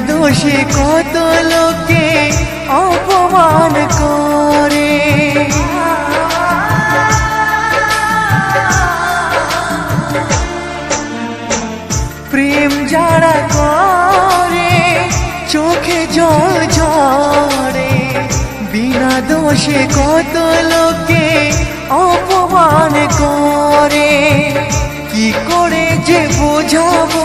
দোষে কত লোকে অপমান করে। প্রেম যারা করে, চোখে জল ঝরে। বিনা দোষে কত লোকে অপমান করে। কি করে যে বোঝাবো?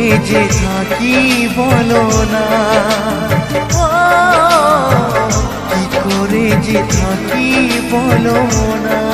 যে থাকি বলো না। কি করে যে থাকি বলো না।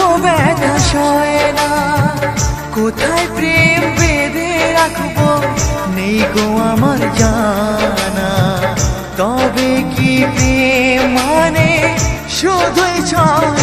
কোথায় প্রেম বেঁধে রাখব? নেই গো আমার জানা। তবে কি প্রেম মানে? শুধুই চলো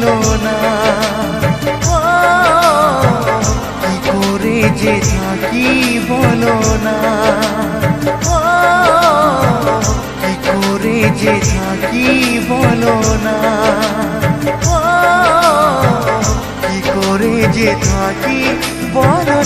বলো না। কি করে যে থাকি বলো না। কি করে যে থাকি বলো না। কি করে যে থাকি বলো